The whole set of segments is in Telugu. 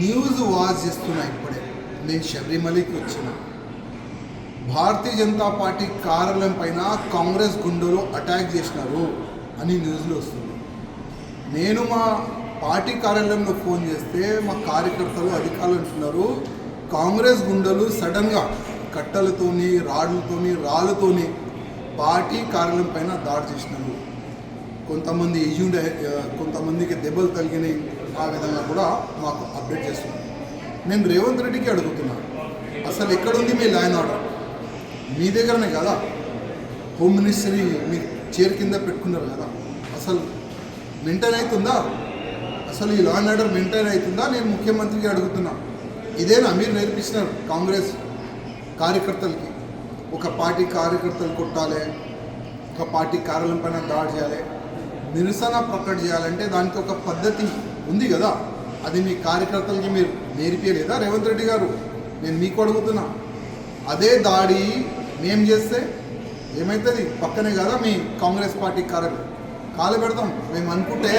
న్యూస్ వాచ్ చేస్తున్నా ఇప్పుడే. నేను శబరిమలకి వచ్చిన. భారతీయ జనతా పార్టీ కార్యాలయం పైన కాంగ్రెస్ గుండెలు అటాక్ చేసినారు అని న్యూస్లో వస్తుంది. నేను మా పార్టీ కార్యాలయంలో ఫోన్ చేస్తే మా కార్యకర్తలు అధికారులు అంటున్నారు కాంగ్రెస్ గుండెలు సడన్గా కట్టెలతోని రాడ్లతోని రాళ్ళతోని పార్టీ కార్యాలయం పైన దాడి చేసినారు. కొంతమంది ఇజుండ్ కొంతమందికి దెబ్బలు తగిలినాయి ఆ విధంగా కూడా మాకు అప్డేట్ చేస్తున్నాం నేను రేవంత్ రెడ్డికి అడుగుతున్నాను అసలు ఎక్కడుంది మీ ల్యాండ్ ఆర్డర్ మీ దగ్గరనే కదా? హోమ్ మినిస్ట్రీ మీ చైర్ కింద పెట్టుకున్నారు కదా? అసలు మెయింటైన్ అవుతుందా? అసలు ఈ లా అండ్ ఆర్డర్ మెయింటైన్ అవుతుందా? నేను ముఖ్యమంత్రికి అడుగుతున్నా. ఇదేనా మీరు నేర్పిస్తున్నారు కాంగ్రెస్ కార్యకర్తలకి? ఒక పార్టీ కార్యకర్తలు కొట్టాలి ఒక పార్టీ కార్యాలయం పైన దాడి చేయాలి నిరసన ప్రకట చేయాలంటే దానికి ఒక పద్ధతి ఉంది కదా. అది మీ కార్యకర్తలకి మీరు నేర్పియలేదా? రేవంత్ రెడ్డి గారు నేను మీకు అడుగుతున్నా. అదే దాడి మేము చేస్తే ఏమవుతుంది పక్కనే కదా మీ కాంగ్రెస్ పార్టీ కార్యాలయం. కాలు పెడతాం. మేము అనుకుంటే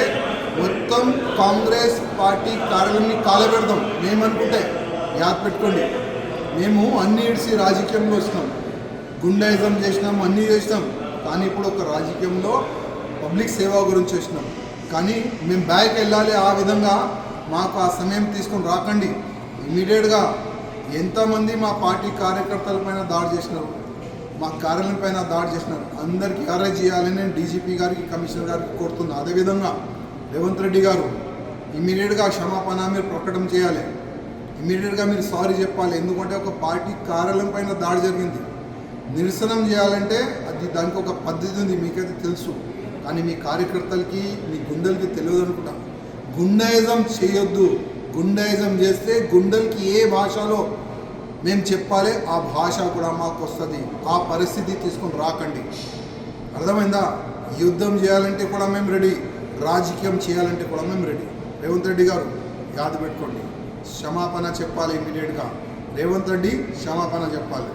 మొత్తం కాంగ్రెస్ పార్టీ కార్యాలయంని కాలు పెడతాం. మేము అనుకుంటే యాద్ పెట్టుకోండి. మేము అన్ని ఇడిసి రాజకీయంలో వచ్చినాం. గుండాయిజం చేసినాం అన్నీ చేసినాం. కానీ ఇప్పుడు ఒక రాజకీయంలో పబ్లిక్ సేవ గురించి వచ్చినాం. కానీ మేము బ్యాక్ వెళ్ళాలి ఆ విధంగా మాకు ఆ సమయం తీసుకొని రాకండి. ఇమీడియట్గా ఎంతమంది మా పార్టీ కార్యకర్తల పైన దాడి చేసినారు మా కార్యాలయం పైన దాడి చేసినారు అందరికీ అరెస్ట్ చేయాలని నేను డీజీపీ గారికి కమిషనర్ గారికి కోరుతున్నా. అదేవిధంగా రేవంత్ రెడ్డి గారు ఇమీడియట్గా క్షమాపణ మీరు ప్రకటన చేయాలి. ఇమీడియట్గా మీరు సారీ చెప్పాలి. ఎందుకంటే ఒక పార్టీ కార్యాలయం పైన దాడి జరిగింది. నిరసనం చేయాలంటే అది దానికి ఒక పద్ధతి ఉంది మీకైతే తెలుసు. కానీ మీ కార్యకర్తలకి మీ గుండెలకి తెలియదు అనుకుంటాం. గుండాయిజం చేయొద్దు. గుండాయిజం చేస్తే గుండెలకి ఏ భాషలో మేము చెప్పాలి ఆ భాష కూడా మాకు వస్తుంది ఆ పరిస్థితి తీసుకొని రాకండి. అర్థమైందా? యుద్ధం చేయాలంటే కూడా మేము రెడీ. రాజకీయం చేయాలంటే కూడా మేము రెడీ. రేవంత్ రెడ్డి గారు యాద పెట్టుకోండి. క్షమాపణ చెప్పాలి ఇమీడియట్గా రేవంత్ రెడ్డి క్షమాపణ చెప్పాలి.